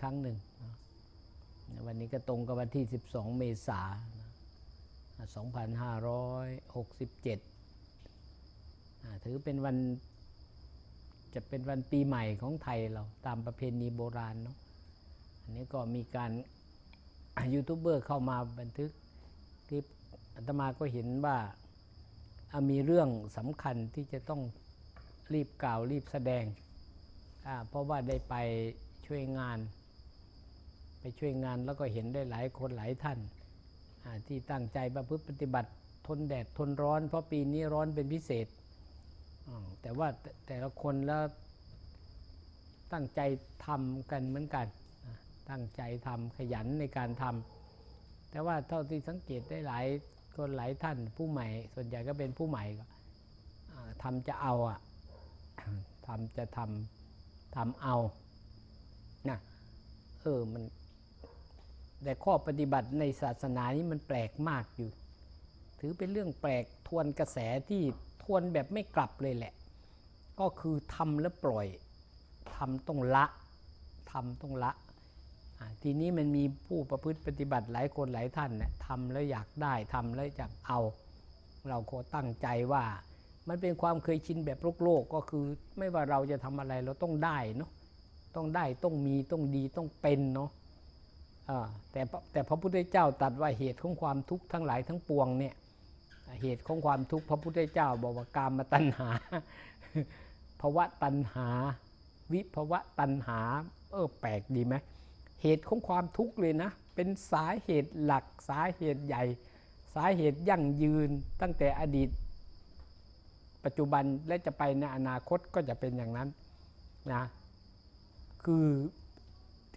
ครั้งหนึ่ง วันนี้ก็ตรงกับวันที่ 12 เมษายน2567 ถือเป็นวันจะเป็นวันปีใหม่ของไทยเราตามประเพณีโบราณเนาะ อันนี้ก็มีการยูทูบเบอร์เข้ามาบันทึกคลิปอาตมาก็เห็นว่ามีเรื่องสำคัญที่จะต้องรีบกล่าวรีบแสดง เพราะว่าได้ไปช่วยงาน ไปช่วยงานแล้วก็เห็นได้หลายคนหลายท่านที่ตั้งใจประพฤติปฏิบัติทนแดดทนร้อน เพราะปีนี้ร้อนเป็นพิเศษ แต่ว่าแต่แต่ละคนแล้วตั้งใจทำกันเหมือนกัน ตั้งใจทำขยันในการทำแต่ว่าเท่าที่สังเกตได้หลายคนหลายท่านผู้ใหม่ ส่วนใหญ่ก็เป็นผู้ใหม่ก็อ่าทำจะเอาอะทำจะทำทำเอานะเออมัน แต่ข้อปฏิบัติในศาสนานี้มันแปลกมากอยู่ ถือเป็นเรื่องแปลกทวนกระแสที่ทวนแบบไม่กลับเลยแหละ ก็คือทำแล้วปล่อยทำต้องละทำต้องละทีนี้มันมีผู้ประพฤติปฏิบัติหลายคนหลายท่านเนี่ยทำแล้วอยากได้ทำแล้วอยากเอา เราก็ตั้งใจว่า มันเป็นความเคยชินแบบโลกโลกก็คือ ไม่ว่าเราจะทำอะไรเราต้องได้เนาะต้องได้ต้องมีต้องดีต้องเป็นเนาะ แต่พระแต่พระพุทธเจ้าตรัสว่าเหตุของความทุกข์ทั้งหลายทั้งปวงเนี่ยเหตุของความทุกข์พระพุทธเจ้าบอกว่ากามตัณหาภาวะตัณหา วิภาวะตัณหา เออแปลกดีไหมเหตุของความทุกข์เลยนะ เป็นสาเหตุหลักสาเหตุใหญ่ สาเหตุยั่งยืนตั้งแต่อดีต ปัจจุบันและจะไปในอนาคตก็จะเป็นอย่างนั้นนะคือ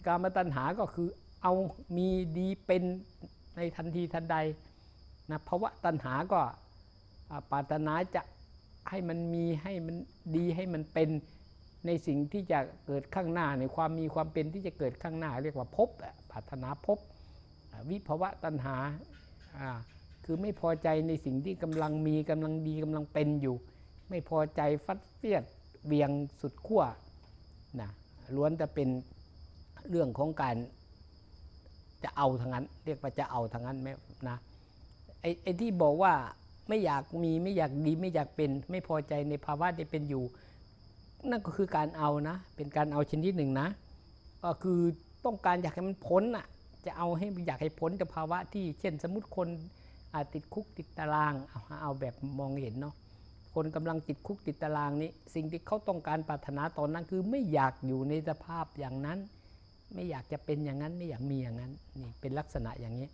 การมาตัญหาก็คือ เอามีดีเป็นในทันทีทันใดนะภาวะตัณหาก็ปรารถนาจะให้มันมีให้มันดีให้มันเป็นในสิ่งที่จะเกิดข้างหน้าในความมีความเป็นที่จะเกิดข้างหน้า เรียกว่าพอะปรารถนาพอ่าวิภวะตัณหาคือไม่พอใจในสิ่งที่กำลังมีกำลังดีกำลังเป็นอยู่ ไม่พอใจฟัดเฟียดเวียงสุดขั้วนะล้วนจะเป็นเรื่องของการ จะเอาทางนั้น เรียกว่าจะเอาทางนั้นไหมนะไอ้ไอ้ที่บอกว่าไม่อยากมีไม่อยากดีไม่อยากเป็น ไม่พอใจในภาวะที่เป็นอยู่ นั่นก็คือการเอานะ เป็นการเอาชนิดหนึ่งนะ ก็คือต้องการอยากให้มันพ้นอะจะเอาให้อยากให้พ้นจากภาวะที่เช่นสมมติคนอาติดคุกติดตารางเอาเอาแบบมองเห็นเนาะคนกำลังติดคุกติดตารางนี้ สิ่งที่เขาต้องการปรารถนาตอนนั้นคือไม่อยากอยู่ในสภาพอย่างนั้น ไม่อยากจะเป็นอย่างนั้นไม่อยากมีอย่างนั้นนี่เป็นลักษณะอย่างนี้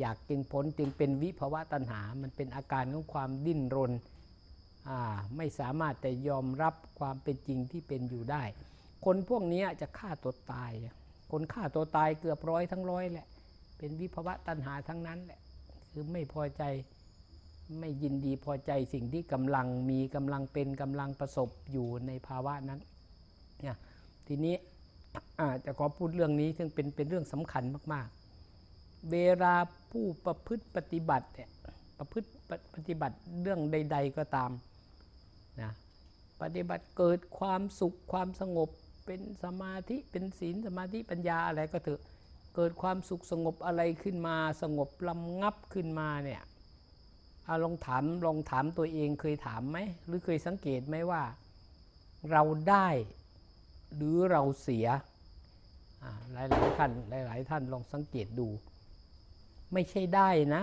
อยากจึงพ้นจึงเป็นวิภาวะตัณหา มันเป็นอาการของความดิ้นรนไม่สามารถแต่ยอมรับความเป็นจริงที่เป็นอยู่ได้ คนพวกนี้จะฆ่าตัวตาย คนฆ่าตัวตายเกือบร้อยทั้งร้อยแหละ เป็นวิภาวะตัณหาทั้งนั้นแหละ คือไม่พอใจไม่ยินดีพอใจสิ่งที่กำลังมีกำลังเป็นกำลังประสบอยู่ในภาวะนั้นเนี่ยทีนี้ จะขอพูดเรื่องนี้ซึ่งเป็นเป็นเรื่องสำคัญมาก ๆ เวลาผู้ประพฤติปฏิบัติเนี่ยประพฤติปฏิบัติเรื่องใด ๆก็ตามนะปฏิบัติเกิดความสุขความสงบเป็นสมาธิเป็นศีลสมาธิปัญญาอะไรก็เถอะเกิดความสุขสงบอะไรขึ้นมา สงบลำงับขึ้นมาเนี่ยอาลองถามลองถามตัวเองเคยถามไหมหรือเคยสังเกตไหมว่า เราได้ หรือเราเสียอ่ายหลายท่านหลายๆท่านลองสังเกตดู ไม่ใช่ได้นะ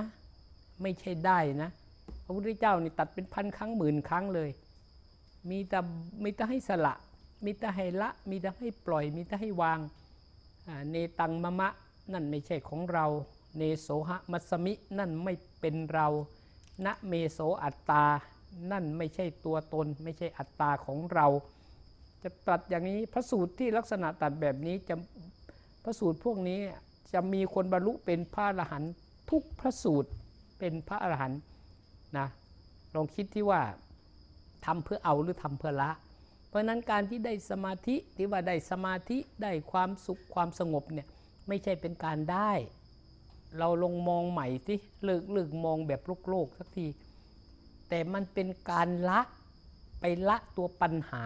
ไม่ใช่ได้นะพระพุทธเจ้านี่ตัดเป็นพันครั้งหมื่นครั้งเลย มีแต่มีแต่ให้สละ มีแต่ให้ละ มีแต่ให้ปล่อย มีแต่ให้วางเนตังมะมะนั่นไม่ใช่ของเรา เนโสหะมัสมินั่นไม่เป็นเรานะเมโสอัตตา นั่นไม่ใช่ตัวตน ไม่ใช่อัตตาของเรา จะตัดอย่างนี้พระสูตรที่ลักษณะตัดแบบนี้จะพระสูตรพวกนี้จะมีคนบรรลุเป็นพระอรหันต์ทุกพระสูตรเป็นพระอรหันต์นะลองคิดที่ว่าทำเพื่อเอาหรือทำเพื่อละ เพราะฉะนั้นการที่ได้สมาธิที่ว่าได้สมาธิได้ความสุขความสงบเนี่ยไม่ใช่เป็นการได้ เราลงมองใหม่สิเลิกเลิกมองแบบโลกโลกสักที แต่มันเป็นการละไปละตัวปัญหา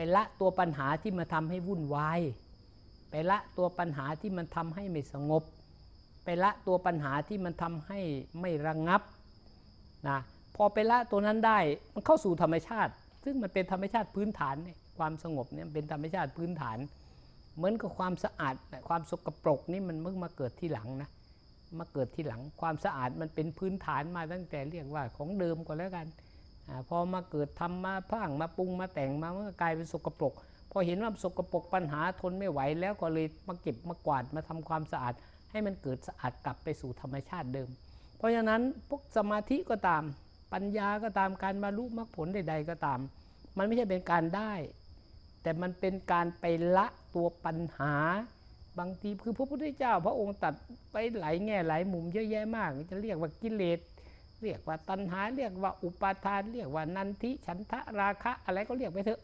ไปละตัวปัญหาที่มาทำให้วุ่นวายไปละตัวปัญหาที่มันทำให้ไม่สงบ ไปละตัวปัญหาที่มันทำให้ไม่ระงงับนะพอไปละตัวนั้นได้มันเข้าสู่ธรรมชาติ ซึ่งมันเป็นธรรมชาติพื้นฐานเนี่ยความสงบเนี่ยเป็นธรรมชาติพื้นฐาน เหมือนกับความสะอาดความสกปรกนี่มันเพิ่งมาเกิดที่หลังนะมาเกิดที่หลังความสะอาดมันเป็นพื้นฐานมาตั้งแต่เรียกว่าของเดิมก็แล้วกัน พอมาเกิดทำมาพร่างมาปรุงมาแต่งมามันก็กลายเป็นสกปรก พอเห็นว่าสกปรกปัญหาทนไม่ไหวแล้วก็เลยมาเก็บมากวาดมาทำความสะอาด ให้มันเกิดสะอาดกลับไปสู่ธรรมชาติเดิม เพราะฉะนั้นพวกสมาธิก็ตามปัญญาก็ตามการบรรลุมรรคผลใด ๆ ก็ตาม มันไม่ใช่เป็นการได้ แต่มันเป็นการไปละตัวปัญหาบางทีคือพระพุทธเจ้า พระองค์ตัดไปหลายแง่หลายมุมเยอะแยะมาก จะเรียกว่ากิเลส เรียกว่าตัณหาเรียกว่าอุปาทาน เรียกว่านันทิฉันทะราคะอะไรก็เรียกไปเถอะ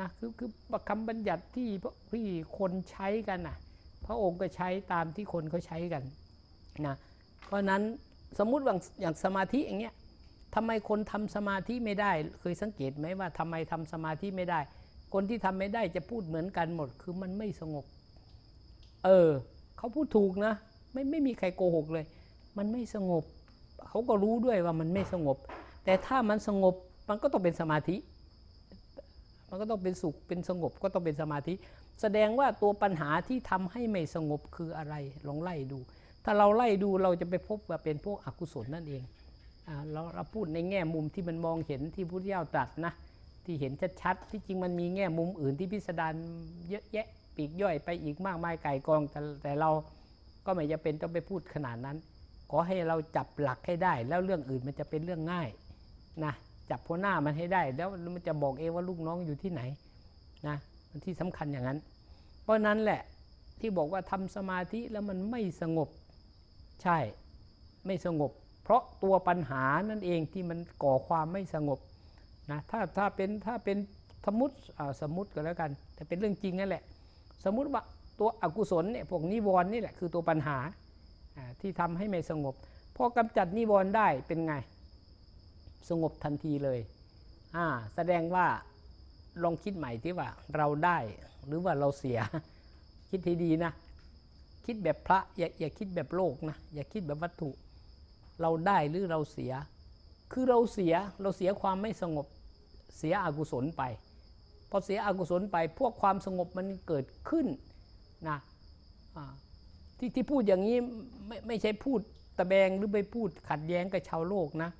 นะคือคือคำบัญญัติที่ที่คนใช้กันนะพระองค์ก็ใช้ตามที่คนเขาใช้กันนะเพราะนั้นสมมุติว่าอย่างสมาธิอย่างเงี้ยทำไมคนทำสมาธิไม่ได้ เคยสังเกตไหมว่าทำไมทำสมาธิไม่ได้ คนที่ทำไม่ได้จะพูดเหมือนกันหมด คือมันไม่สงบ เออเขาพูดถูกนะ ไม่ไม่มีใครโกหกเลย มันไม่สงบ เขาก็รู้ด้วยว่ามันไม่สงบ แต่ถ้ามันสงบมันก็ต้องเป็นสมาธิ มันก็ต้องเป็นสุขเป็นสงบก็ต้องเป็นสมาธิ แสดงว่าตัวปัญหาที่ทำให้ไม่สงบคืออะไรลองไล่ดู ถ้าเราไล่ดูเราจะไปพบว่าเป็นพวกอกุศลนั่นเองอเราเราพูดในแง่มุมที่มันมองเห็นที่พุทธเจ้าตรัสนะที่เห็นชัดๆที่จริงมันมีแง่มุมอื่นที่พิสดารเยอะแยะปีกย่อยไปอีกมากมายไก่กองแต่แต่เราก็ไม่จะเป็นต้องไปพูดขนาดนั้น ขอให้เราจับหลักให้ได้ แล้วเรื่องอื่นมันจะเป็นเรื่องง่ายนะจับหัวหน้ามันให้ได้ แล้วมันจะบอกเองว่าลูกน้องอยู่ที่ไหนนะมันที่สำคัญอย่างนั้น เพราะนั้นแหละที่บอกว่าทำสมาธิแล้วมันไม่สงบใช่ไม่สงบ เพราะตัวปัญหานั่นเองที่มันก่อความไม่สงบนะถ้าถ้าเป็นถ้าเป็นสมมติสมมติก็แล้วกันแต่เป็นเรื่องจริงนั่นแหละ สมมุติว่าตัวอกุศลเนี่ยพวกนิวรณ์นี่แหละคือตัวปัญหา ที่ทำให้ไม่สงบ พอกำจัดนิวรณ์ได้เป็นไง สงบทันทีเลยอ่าแสดงว่าลองคิดใหม่ที่ว่าเราได้หรือว่าเราเสีย คิดให้ดีนะ คิดแบบพระอย่าอย่าคิดแบบโลกนะอย่าคิดแบบวัตถุ เราได้หรือเราเสีย คือเราเสียเราเสียความไม่สงบเสียอกุศลไปพอเสียอกุศลไปพวกความสงบมันเกิดขึ้นนะอ่า ที่ที่พูดอย่างนี้ไม่ไม่ใช่พูดตะแบงหรือไปพูดขัดแย้งกับชาวโลกนะ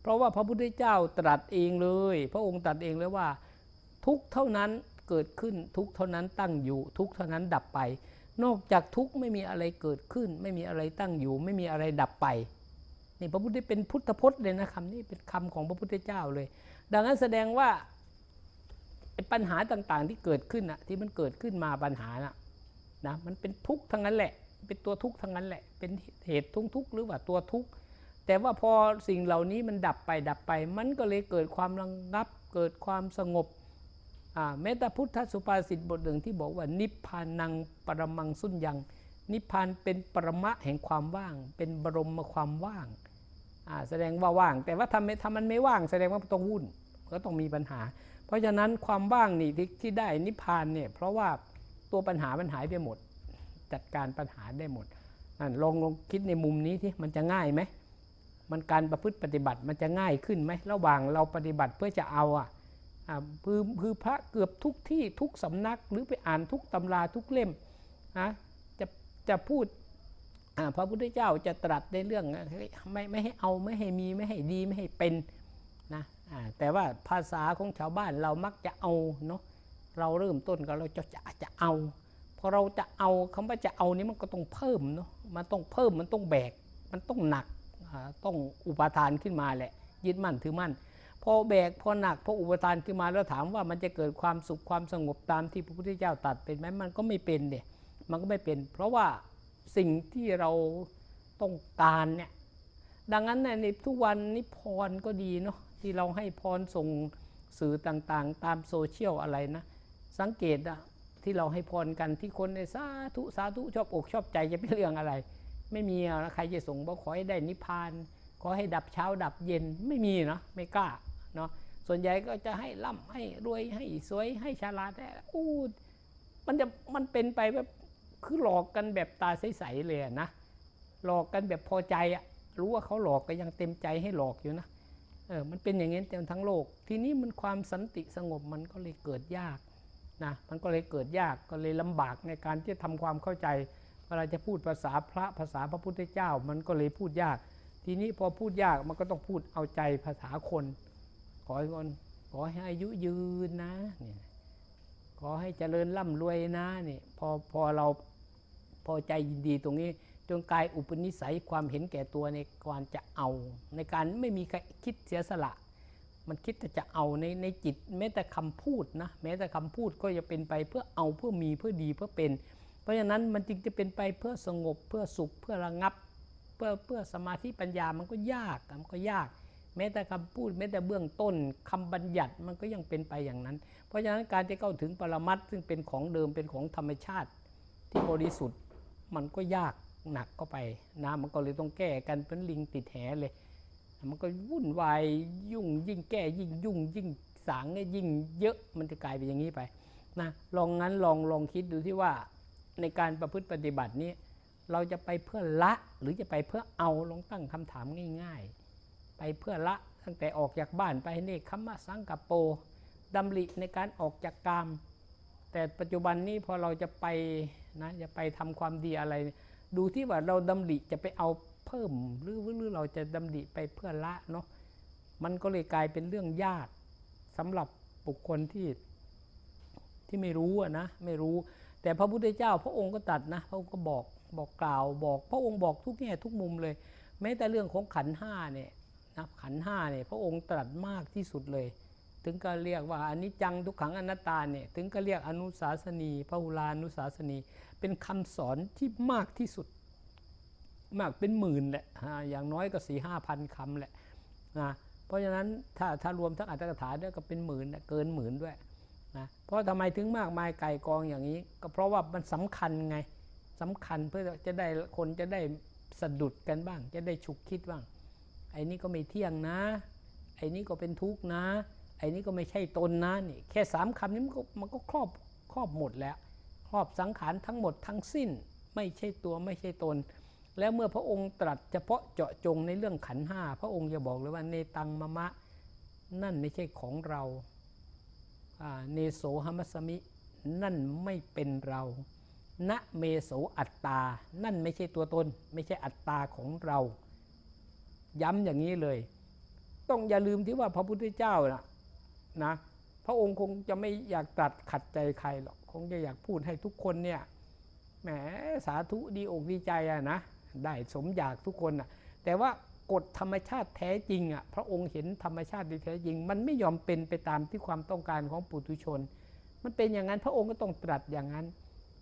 เพราะว่าพระพุทธเจ้าตรัสเองเลย พระองค์ตรัสเองเลยว่า ทุกเท่านั้นเกิดขึ้นทุกเท่านั้นตั้งอยู่ ทุกเท่านั้นดับไป นอกจากทุกไม่มีอะไรเกิดขึ้น ไม่มีอะไรตั้งอยู่ ไม่มีอะไรดับไปนี่พระพุทธเป็นพุทธพจน์เลยนะคำนี้เป็นคำของพระพุทธเจ้าเลย ดังนั้นแสดงว่าปัญหาต่างๆที่เกิดขึ้นนะที่มันเกิดขึ้นมาปัญหานะนะมันเป็นทุกข์ทั้งนั้นแหละ เป็นตัวทุกข์ทั้งนั้นแหละ เป็นเหตุทุกทุกข์หรือว่าตัวทุกข์แต่ว่าพอสิ่งเหล่านี้มันดับไปดับไป มันก็เลยเกิดความระงงับ เกิดความสงบอ่าแม้แต่พุทธสุภาษิตบทหนึ่งที่บอกว่า นิพพานังปรมังสุญญัง นิพพานเป็นปรมะแห่งความว่าง เป็นบรมความว่างอ่าแสดงว่าว่าง แต่ว่าทำไมทำมันไม่ว่าง แสดงว่าต้องวุ่นก็ต้องมีปัญหา เพราะฉะนั้นความว่างนี่ที่ได้นิพพานเนี่ยเพราะว่าตัวปัญหามันหายไปหมด จัดการปัญหาได้หมดนั่นลองลองคิดในมุมนี้ที่มันจะง่ายไหมมันการประพฤติปฏิบัติมันจะง่ายขึ้นไหมระหว่างเราปฏิบัติเพื่อจะเอาอะอ่าคือคือพระเกือบทุกที่ทุกสำนักหรือไปอ่านทุกตำราทุกเล่มนะจะจะพูดอ่าพระพุทธเจ้าจะตรัสในเรื่องไม่ไม่ให้เอาไม่ให้มีไม่ให้ดีไม่ให้เป็นนะแต่ว่าภาษาของชาวบ้านเรามักจะเอาเนาะเราเริ่มต้นก็เราจะจะจะเอา พอเราจะเอาคำว่าจะเอานี้มันก็ต้องเพิ่มเนาะมันต้องเพิ่มมันต้องแบก มันต้องหนักต้องอุปทานขึ้นมาแหละ ยึดมั่นถือมั่นพอแบกพอหนักพออุปทานขึ้นมาแล้วถามว่ามันจะเกิดความสุขความสงบตามที่พระพุทธเจ้าตรัสเป็นไหมมันก็ไม่เป็นเดยมันก็ไม่เป็น เพราะว่าสิ่งที่เราต้องการเนี่ยดังนั้นในทุกวันนี้พรก็ดีเนาะที่เราให้พรส่งสื่อต่างๆ ตามโซเชียลอะไรนะ สังเกตอะ ที่เราให้พรกันที่คนในสาธุสาธุชอบอกชอบใจจะเป็นเรื่องอะไร ไม่มีอะใครจะส่งบอกขอให้ได้นิพพาน ขอให้ดับเช้าดับเย็นไม่มีเนาะไม่กล้าเนาะส่วนใหญ่ก็จะให้ร่ำให้รวยให้สวยให้ฉลาดแต่อู้มันจะมันเป็นไปแบบคือหลอกกันแบบตาใสๆเลยนะหลอกกันแบบพอใจอะรู้ว่าเขาหลอกก็ยังเต็มใจให้หลอกอยู่นะเออมันเป็นอย่างนี้เต็มทั้งโลก ทีนี้มันความสันติสงบมันก็เลยเกิดยาก นะมันก็เลยเกิดยากก็เลยลำบากในการที่จะทำความเข้าใจเวลาจะพูดภาษาพระภาษาพระพุทธเจ้า มันก็เลยพูดยาก ทีนี้พอพูดยากมันก็ต้องพูดเอาใจภาษาคน ขอให้คนขอให้อายุยืนนะเนี่ยขอให้เจริญร่ำรวยนะนี่พอพอเราพอใจยินดีตรงนี้จนกลายอุปนิสัยความเห็นแก่ตัวในการจะเอา ในการไม่มีคิดเสียสละ มันคิดแต่จะเอาในในจิตแม้แต่คำพูดนะแม้แต่คำพูดก็จะเป็นไปเพื่อเอาเพื่อมีเพื่อดีเพื่อเป็น เพราะฉะนั้นมันจึงจะเป็นไปเพื่อสงบเพื่อสุขเพื่อระงับ เพื่อเพื่อสมาธิปัญญามันก็ยากมันก็ยาก แม้แต่คำพูดแม้แต่เบื้องต้นคำบัญญัติมันก็ยังเป็นไปอย่างนั้น เพราะฉะนั้นการจะเข้าถึงปรมัตซึ่งเป็นของเดิมเป็นของธรรมชาติ ที่บริสุทธิ์มันก็ยากหนักเข้าไปนะมันก็เลยต้องแก้กันเป็นลิงติดแหเลย มันก็วุ่นวายยุ่งยิ่งแก้ยิ่งยุ่งยิ่งสางยิ่งเยอะมันจะกลายเป็นอย่างนี้ไปนะลองงั้นลองลองคิดดูที่ว่าในการประพฤติปฏิบัตินี้ เราจะไปเพื่อละหรือจะไปเพื่อเอาลองตั้งคำถามง่าย ๆ ไปเพื่อละตั้งแต่ออกจากบ้านไปนี่คัมมะสังกัปโปดำริในการออกจากกาม แต่ปัจจุบันนี้พอเราจะไปนะจะไปทำความดีอะไร ดูที่ว่าเราดำริจะไปเอา เพิ่มหรือหรือเราจะดำริไปเพื่อละเนาะมันก็เลยกลายเป็นเรื่องยากสำหรับบุคคลที่ที่ไม่รู้อะนะไม่รู้ แต่พระพุทธเจ้า พระองค์ก็ตัดนะ พระองค์ก็บอกบอกกล่าวบอก พระองค์บอกทุกแง่ทุกมุมเลย แม้แต่เรื่องของขันห้าเนี่ยนะขันห้าเนี่ยพระองค์ตรัสมากที่สุดเลย ถึงก็เรียกว่าอนิจจังทุกขังอนัตตาเนี่ยถึงก็เรียกอนุสาสนีพระหุลานุสาสนี เป็นคำสอนที่มากที่สุด มากเป็นหมื่นแหละอย่างน้อยก็สี่ห้าพันคำแหละนะเพราะฉะนั้นถ้าถ้ารวมทั้งอัตถกถาด้วยก็เป็นหมื่นเกินหมื่นด้วยนะเพราะทำไมถึงมากมายไก่กองอย่างนี้ ก็เพราะว่ามันสำคัญไงสำคัญเพื่อจะได้คนจะได้สะดุดกันบ้าง จะได้ฉุกคิดบ้าง ไอ้นี่ก็ไม่เที่ยงนะ ไอ้นี่ก็เป็นทุกข์นะ ไอ้นี่ก็ไม่ใช่ตนนะนี่แค่สามคำนี้มันก็มันก็ครอบครอบหมดแล้ว ครอบสังขารทั้งหมดทั้งสิ้น ไม่ใช่ตัวไม่ใช่ตน แล้วเมื่อพระองค์ตรัสเฉพาะเจาะจงในเรื่องขันห้าพระองค์จะบอกเลยว่าเนตังมะมะ นั่นไม่ใช่ของเราเนโสหมัสมิ นั่นไม่เป็นเราณเมโสอัตตา นั่นไม่ใช่ตัวตน ไม่ใช่อัตตาของเรา ย้ำอย่างนี้เลย ต้องอย่าลืมที่ว่าพระพุทธเจ้านะนะ พระองค์คงจะไม่อยากตรัสขัดใจใครหรอก คงจะอยากพูดให้ทุกคนเนี่ย แหมสาธุดีอกดีใจอะนะ ได้สมอยากทุกคนอะแต่ว่ากฎธรรมชาติแท้จริงอะพระองค์เห็นธรรมชาติที่แท้จริง มันไม่ยอมเป็นไปตามที่ความต้องการของปุถุชน มันเป็นอย่างนั้นพระองค์ก็ต้องตรัสอย่างนั้น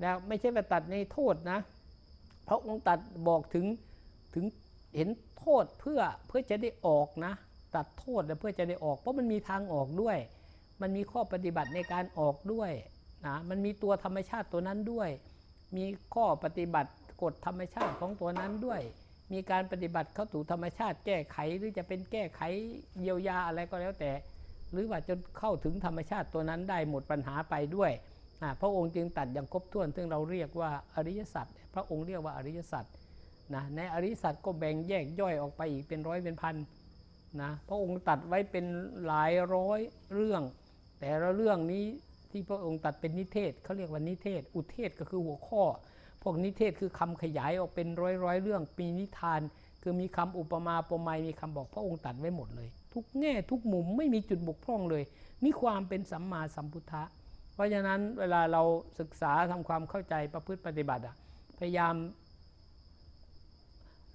แล้วไม่ใช่ว่าตัดในโทษนะพระองค์ตัดบอกถึงถึงเห็นโทษเพื่อเพื่อจะได้ออกนะ ตัดโทษเพื่อจะได้ออก เพราะมันมีทางออกด้วย มันมีข้อปฏิบัติในการออกด้วยนะมันมีตัวธรรมชาติตัวนั้นด้วย มีข้อปฏิบัติ กฎธรรมชาติของตัวนั้นด้วย มีการปฏิบัติเข้าสู่ธรรมชาติ แก้ไขหรือจะเป็นแก้ไขเยียวยาอะไรก็แล้วแต่ หรือว่าจนเข้าถึงธรรมชาติตัวนั้นได้หมดปัญหาไปด้วยพระองค์จึงตัดอย่างครบถ้วน ซึ่งเราเรียกว่าอริยสัจพระองค์เรียกว่าอริยสัจนะในอริยสัจก็แบ่งแยกย่อยออกไปอีกเป็นร้อยเป็นพันนะพระองค์ตัดไว้เป็นหลายร้อยเรื่อง แต่ละเรื่องนี้ที่พระองค์ตัดเป็นนิเทศเขาเรียกว่านิเทศ อุเทศก็คือหัวข้อ พวกนิเทศคือคำขยายออกเป็นร้อยร้อยๆเรื่องปีนิทาน คือมีคำอุปมาอุปไมยมีคำบอกพระองค์ตัดไว้หมดเลย ทุกแง่ทุกมุมไม่มีจุดบกพร่องเลย นี่ความเป็นสัมมาสัมพุทธะ เพราะฉะนั้นเวลาเราศึกษาทำความเข้าใจประพฤติปฏิบัติอะพยายาม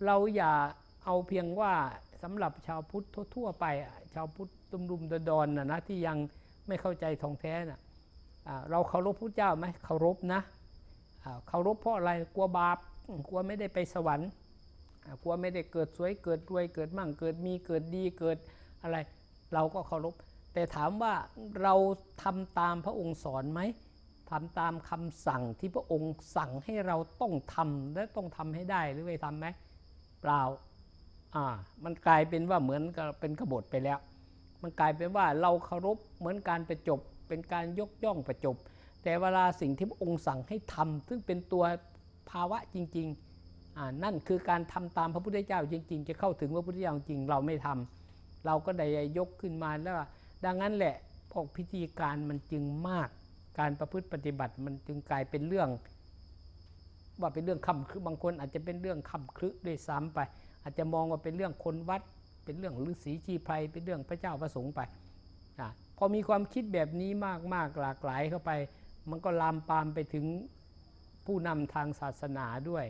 เราอย่าเอาเพียงว่าสำหรับชาวพุทธทั่วไปชาวพุทธตุมรุมดอนนะนะที่ยังไม่เข้าใจทองแท้น่ะอ่าเราเคารพพระเจ้าไหมเคารพนะ เคารพเพราะอะไรกลัวบาปกลัวไม่ได้ไปสวรรค์กลัวไม่ได้เกิดสวยเกิดรวยเกิดมั่งเกิดมีเกิดดีเกิดอะไร เราก็เคารพแต่ถามว่าเราทำตามพระองค์สอนไหมทำตามคำสั่งที่พระองค์สั่งให้เราต้องทำและต้องทำให้ได้หรือไม่ทำไหมเปล่าอ่ามันกลายเป็นว่าเหมือนกับเป็นกบฏไปแล้ว มันกลายเป็นว่าเราเคารพเหมือนการประจบเป็นการยกย่องประจบ แต่เวลาสิ่งที่พระองค์สั่งให้ทำซึ่งเป็นตัวภาวะจริงๆนั่นคือการทำตามพระพุทธเจ้าจริง ๆ จะเข้าถึงพระพุทธเจ้าจริงเราไม่ทำเราก็ได้ยกขึ้นมาแล้วดังนั้นแหละพวกพิธีการมันจึงมาก การประพฤติปฏิบัติมันจึงกลายเป็นเรื่อง ว่าเป็นเรื่องคำคือบางคนอาจจะเป็นเรื่องคำครึด้วยซ้ำไป อาจจะมองว่าเป็นเรื่องคนวัด เป็นเรื่องฤาษีชีไพรเป็นเรื่องพระเจ้าประสงค์ไปพอมีความคิดแบบนี้มากมากหลากหลายเข้าไป มันก็ลามปามไปถึงผู้นำทางศาสนาด้วย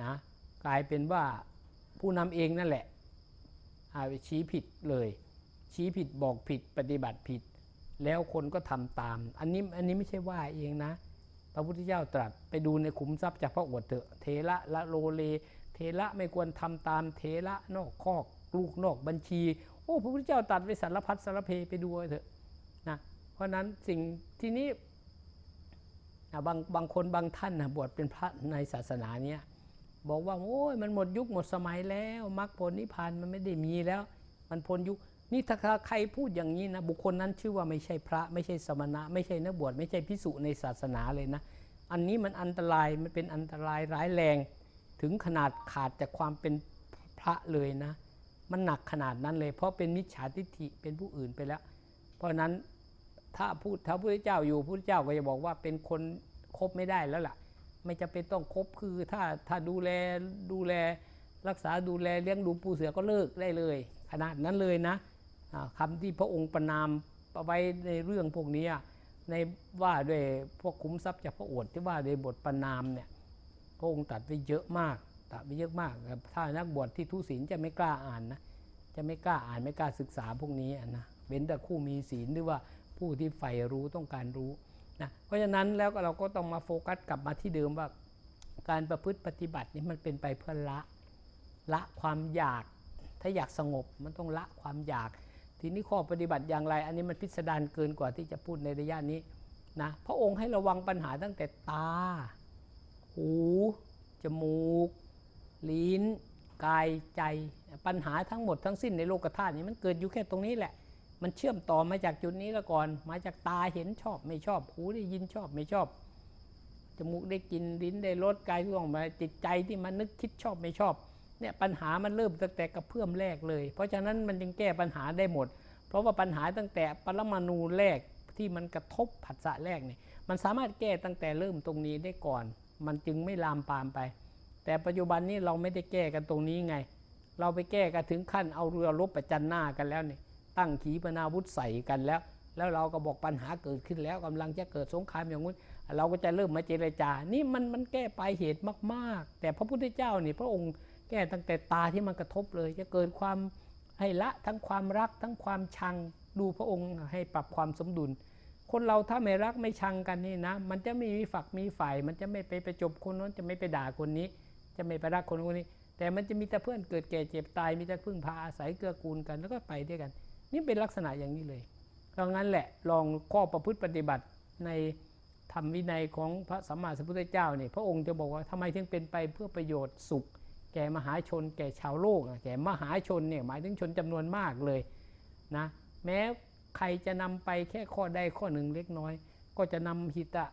นะกลายเป็นว่าผู้นำเองนั่นแหละชี้ผิดเลย ชี้ผิดบอกผิดปฏิบัติผิด แล้วคนก็ทำตาม อันนี้อันนี้ไม่ใช่ว่าเองนะ พระพุทธเจ้าตรัสไปดูในขุมทรัพย์จากพระโอษฐ์เถอะเทระละโลเล เทระไม่ควรทำตามเทระนอกคอกลูกนอกบัญชี โอ้พระพุทธเจ้าตรัสไปสารพัดสารเพไปดูเอาเถอะนะเพราะนั้นสิ่งที่นี้ นะบางบางคนบางท่านนะบวชเป็นพระในศาสนาเนี้ยบอกว่าโอ้ยมันหมดยุคหมดสมัยแล้วมรรคผลนิพพานมันไม่ได้มีแล้ว มันพ้นยุคนี่ถ้าใครพูดอย่างนี้นะบุคคลนั้นชื่อว่าไม่ใช่พระไม่ใช่สมณะ ไม่ใช่นักบวชไม่ใช่พิสุในศาสนาเลยนะ อันนี้มันอันตรายมันเป็นอันตรายร้ายแรง ถึงขนาดขาดจากความเป็นพระเลยนะ มันหนักขนาดนั้นเลย เพราะเป็นมิจฉาทิฏฐิเป็นผู้อื่นไปแล้ว เพราะฉะนั้น ถ้าพูดถ้าพระเจ้าอยู่พระเจ้าก็จะบอกว่าเป็นคนคบไม่ได้แล้วล่ะ ไม่จะเป็นต้องคบคือถ้าถ้าดูแลดูแลรักษาดูแลเลี้ยงดูปูเสือก็เลิกได้เลย ขนาดนั้นเลยนะอ่าคำที่พระองค์ประนามเอาไว้ในเรื่องพวกนี้ในว่าด้วยพวกคุ้มทรัพย์จากพระโอษฐ์ที่ว่าในบทประนามเนี่ยพระองค์ตัดไปเยอะมากตัดไปเยอะมากถ้านักบวชที่ทุศีลจะไม่กล้าอ่านนะจะไม่กล้าอ่านไม่กล้าศึกษาพวกนี้นะเว้นแต่คู่มีศีลหรือว่า ผู้ที่ใฝ่รู้ต้องการรู้นะเพราะฉะนั้นแล้วเราก็ต้องมาโฟกัสกลับมาที่เดิมว่า การประพฤติปฏิบัตินี่มันเป็นไปเพื่อละละความอยาก ถ้าอยากสงบมันต้องละความอยาก ทีนี้ข้อปฏิบัติอย่างไร อันนี้มันพิสดารเกินกว่าที่จะพูดในระยะนี้นะพระองค์ให้ระวังปัญหาตั้งแต่ตา หู จมูก ลิ้น กายใจปัญหาทั้งหมดทั้งสิ้นในโลกธาตุนี้มันเกิดอยู่แค่ตรงนี้แหละ มันเชื่อมต่อมาจากจุดนี้แล้วก่อน มาจากตาเห็นชอบไม่ชอบ หูได้ยินชอบไม่ชอบ จมูกได้กินลิ้นได้รสกายที่ออกมาจิตใจที่มันนึกคิดชอบไม่ชอบเนี่ยปัญหามันเริ่มตั้งแต่กับเพื่อมแรกเลย เพราะฉะนั้นมันจึงแก้ปัญหาได้หมด เพราะว่าปัญหาตั้งแต่ปรมาณูแรกที่มันกระทบผัสสะแรกเนี่ยมันสามารถแก้ตั้งแต่เริ่มตรงนี้ได้ก่อน มันจึงไม่ลามปามไป แต่ปัจจุบันนี้เราไม่ได้แก้กันตรงนี้ไง เราไปแก้กันถึงขั้นเอาเรือรบประจันหน้ากันแล้วเนี่ย ตั้งขีปนาวุธใส่กันแล้ว แล้วเราก็บอกปัญหาเกิดขึ้นแล้วกำลังจะเกิดสงครามอย่างนู้นเราก็จะเริ่มมาเจรจา นี่มันมันแก้ปลายเหตุมาก ๆ แต่พระพุทธเจ้านี่พระองค์แก้ตั้งแต่ตาที่มันกระทบเลย จะเกิดความให้ละทั้งความรักทั้งความชังดูพระองค์ให้ปรับความสมดุล คนเราถ้าไม่รักไม่ชังกันนี่นะ มันจะไม่มีฝักมีฝ่าย มันจะไม่ไปประจบคนนั้นจะไม่ไปด่าคนนี้ จะไม่ไปรักคนคนนี้ แต่มันจะมีแต่เพื่อนเกิดแก่เจ็บตายมีแต่พึ่งพาอาศัยเกื้อกูลกันแล้วก็ไปด้วยกัน นี่เป็นลักษณะอย่างนี้เลยดังนั้นแหละลองข้อประพฤติปฏิบัติในธรรมวินัยของพระสัมมาสัมพุทธเจ้าเนี่ยพระองค์จะบอกว่าทำไมถึงเป็นไปเพื่อประโยชน์สุข แก่มหาชน แก่ชาวโลก แก่มหาชนเนี่ยหมายถึงชนจำนวนมากเลยนะแม้ใครจะนำไปแค่ข้อใดข้อหนึ่งเล็กน้อย ก็จะนำหิตะ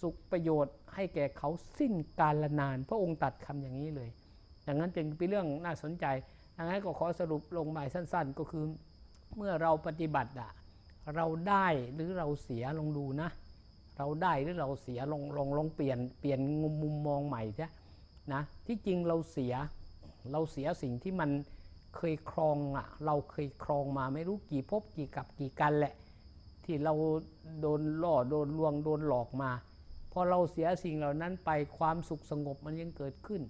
สุขประโยชน์ ให้แก่เขาสิ้นกาลนาน พระองค์ตัดคำอย่างนี้เลยดังนั้นจึงเป็นเรื่องน่าสนใจดังนั้นก็ขอสรุปลงหมายสั้น ๆ ก็คือ เมื่อเราปฏิบัติอะเราได้หรือเราเสียลองดูนะ เราได้หรือเราเสียลองลองลองเปลี่ยนเปลี่ยนมุมมองใหม่ใช่นะที่จริงเราเสียเราเสียสิ่งที่มันเคยครองอะเราเคยครองมาไม่รู้กี่ภพกี่กับกี่กันแหละ ที่เราโดนล่อโดนลวงโดนหลอกมาพอเราเสียสิ่งเหล่านั้นไปความสุขสงบมันยังเกิดขึ้น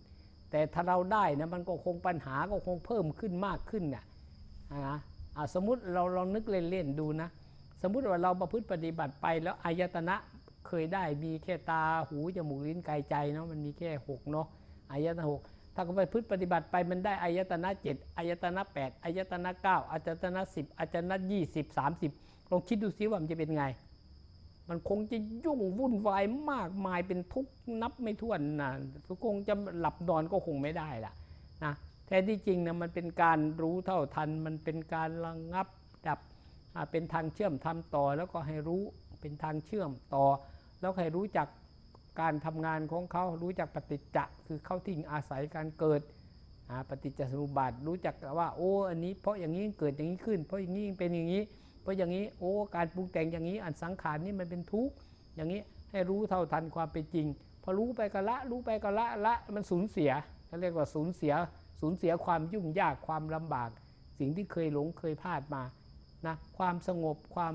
แต่ถ้าเราได้นะมันก็คงปัญหาก็คงเพิ่มขึ้นมากขึ้นน่ะนะอะ สมมติเราลองนึกเล่นๆดูนะ สมมุติว่าเราประพฤติปฏิบัติไปแล้วอายตนะเคยได้มีแค่ตาหูจมูกลิ้นกายใจเนาะมันมีแค่หกเนาะอายตนะหกถ้าก็ไปพฤติปฏิบัติไปมันได้อายตนะเจ็ดอายตนะแปดอายตนะเก้าอายตนะสิบอายตนะยี่สิบสามสิบลองคิดดูซิว่ามันจะเป็นไง มันคงจะยุ่งวุ่นวายมากมายเป็นทุกนับไม่ถ้วนนะคงจะหลับนอนก็คงไม่ได้ล่ะนะ แท้ที่จริงนะมันเป็นการรู้เท่าทัน มันเป็นการระงับดับเป็นทางเชื่อมทำต่อ แล้วก็ให้รู้เป็นทางเชื่อมต่อ แล้วให้รู้จักการทำงานของเขารู้จักปฏิจจะคือเขาทิ้งอาศัยการเกิดปฏิจจสมุปบาทรู้จักว่าโอ้อันนี้เพราะอย่างนี้เกิดอย่างนี้ขึ้น เพราะอย่างนี้เป็นอย่างนี้ เพราะอย่างนี้โอ้การปรุงแต่งอย่างนี้ อันสังขารนี่มันเป็นทุกข์อย่างนี้ให้รู้เท่าทันความเป็นจริง พอรู้ไปก็ละรู้ไปก็ละละมันสูญเสียเขาเรียกว่าสูญเสีย สูญเสียความยุ่งยากความลำบาก สิ่งที่เคยหลงเคยพลาดมานะความสงบความ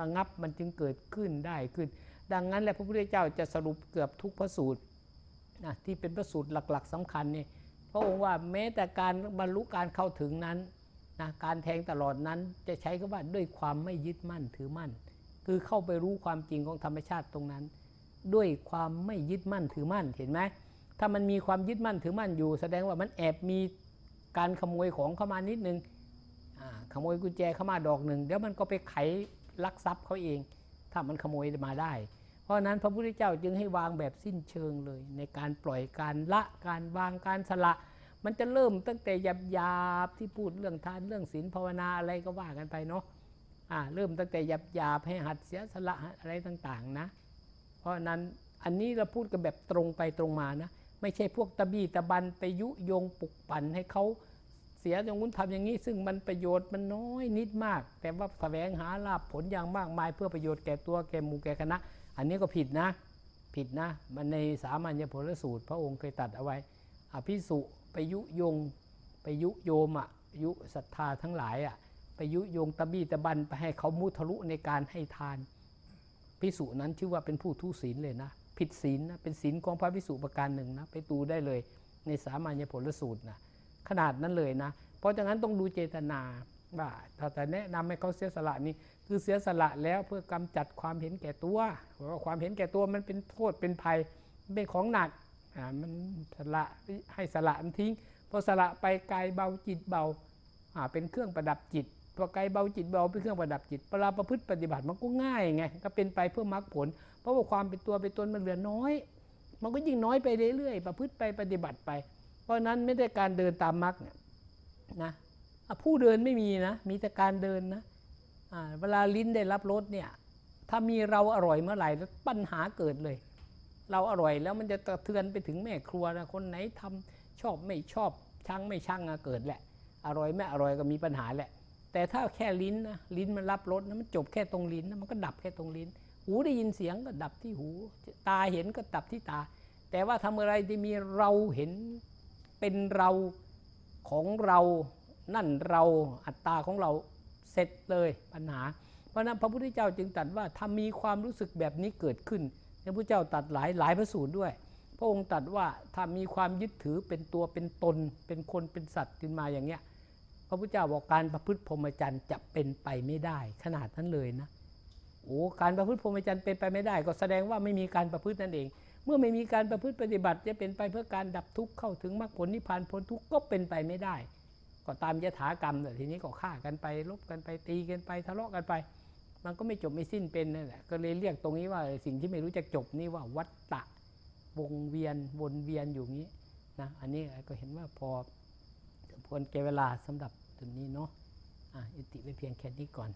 ระงับมันจึงเกิดขึ้นได้ขึ้น ดังนั้นแหละพระพุทธเจ้าจะสรุปเกือบทุกพระสูตรนะที่เป็นพระสูตรหลัก ๆสำคัญนี่พระองค์ว่าแม้แต่การบรรลุการเข้าถึงนั้นนะการแทงตลอดนั้นจะใช้คำว่าด้วยความไม่ยึดมั่นถือมั่น คือเข้าไปรู้ความจริงของธรรมชาติตรงนั้น ด้วยความไม่ยึดมั่นถือมั่นเห็นไหม ถ้ามันมีความยึดมั่นถือมั่นอยู่ แสดงว่ามันแอบมีการขโมยของเข้ามานิดนึงอ่าขโมยกุญแจเข้ามาดอกหนึ่งเดี๋ยวมันก็ไปไขลักทรัพย์เขาเอง ถ้ามันขโมยมาได้ เพราะนั้นพระพุทธเจ้าจึงให้วางแบบสิ้นเชิงเลย ในการปล่อยการละการวางการสละ มันจะเริ่มตั้งแต่หยาบหยาบๆที่พูดเรื่องทานเรื่องศีลภาวนาอะไรก็ว่ากันไปเนาะอ่าเริ่มตั้งแต่หยาบหยาบๆให้หัดเสียสละอะไรต่างๆนะ เพราะนั้นอันนี้เราพูดกันแบบตรงไปตรงมานะ ไม่ใช่พวกตะบี้ตะบันไปยุยงปลุกปั่นให้เขาเสียอย่างนู้นทำอย่างนี้ ซึ่งมันประโยชน์มันน้อยนิดมาก แต่ว่าแสวงหาลาภผลอย่างมากมาย เพื่อประโยชน์แก่ตัวแก่หมู่แก่คณะ อันนี้ก็ผิดนะ ผิดนะ มันในสามัญญผลสูตร พระองค์เคยตัดเอาไว้ อภิสุไปยุยงไปยุโยมอะยุศรัทธาทั้งหลายอะไปยุยงตะบี้ตะบันไปให้เขามุทะลุในการให้ทานพิสุนั้นชื่อว่าเป็นผู้ทุศีลเลยนะ ผิดศีลนะเป็นศีลของพระพิสุประการหนึ่งนะไปดูได้เลย ในสามัญญผลสูตรนะขนาดนั้นเลยนะ เพราะฉะนั้นต้องดูเจตนาว่าถ้าจะแนะนำให้เขาเสียสละนี่คือเสียสละแล้วเพื่อกำจัดความเห็นแก่ตัวเพราะว่าความเห็นแก่ตัวมันเป็นโทษเป็นภัยเป็นของหนักอ่ามันสละให้สละมันทิ้งพอสละไปกายเบาจิตเบาอ่าเป็นเครื่องประดับจิตพอกายเบาจิตเบาเป็นเครื่องประดับจิตเวลาประพฤติปฏิบัติมันก็ง่ายไงก็เป็นไปเพื่อมรรคผล เพราะว่าความเป็นตัวเป็นตนมันเหลือน้อย มันก็ยิ่งน้อยไปเรื่อยๆ ประพฤติไปปฏิบัติไป เพราะนั้นไม่ได้การเดินตามมรรคเนี่ยนะผู้เดินไม่มีนะ มีแต่การเดินนะเวลาลิ้นได้รับรสเนี่ย ถ้ามีเราอร่อยเมื่อไหร่แล้วปัญหาเกิดเลย เราอร่อยแล้วมันจะกระเทือนไปถึงแม่ครัวนะคนไหนทำชอบไม่ชอบชังไม่ชังอะเกิดแหละ อร่อยไม่อร่อยก็มีปัญหาแหละ แต่ถ้าแค่ลิ้นนะลิ้นมันรับรสนะมันจบแค่ตรงลิ้นนะมันก็ดับแค่ตรงลิ้น หูได้ยินเสียงก็ดับที่หู ตาเห็นก็ดับที่ตา แต่ว่าทำอะไรที่มีเราเห็นเป็นเราของเรานั่นเราอัตตาของเราเสร็จเลยปัญหา เพราะนั้นพระพุทธเจ้าจึงตรัสว่าถ้ามีความรู้สึกแบบนี้เกิดขึ้นพระพุทธเจ้าตรัสหลายหลายพระสูตรด้วย พระองค์ตรัสว่าถ้ามีความยึดถือเป็นตัวเป็นตน เป็นคนเป็นสัตว์ขึ้นมาอย่างเงี้ยพระพุทธเจ้าบอกการประพฤติพรหมจรรย์จะเป็นไปไม่ได้ ขนาดนั้นเลยนะ อ้การประพฤติพรหมจรรย์เป็นไปไม่ได้ ก็แสดงว่าไม่มีการประพฤตินั่นเอง เมื่อไม่มีการประพฤติปฏิบัติ จะเป็นไปเพื่อการดับทุกข์เข้าถึงมรรคผลนิพพานพ้นทุกข์ก็เป็นไปไม่ได้ ก็ตามยถากรรมแต่ทีนี้ก็ฆ่ากันไปลบกันไปตีกันไปทะเลาะกันไป มันก็ไม่จบไม่สิ้นเป็นนั่นแหละก็เลยเรียกตรงนี้ว่าสิ่งที่ไม่รู้จักจบนี่ว่าวัฏฏะวงเวียนวนเวียนอยู่งี้นะอันนี้ก็เห็นว่าพอสมควรแก่เวลาสำหรับตรงนี้เนาะอะอิติไปเพียงแค่นี้ก่อน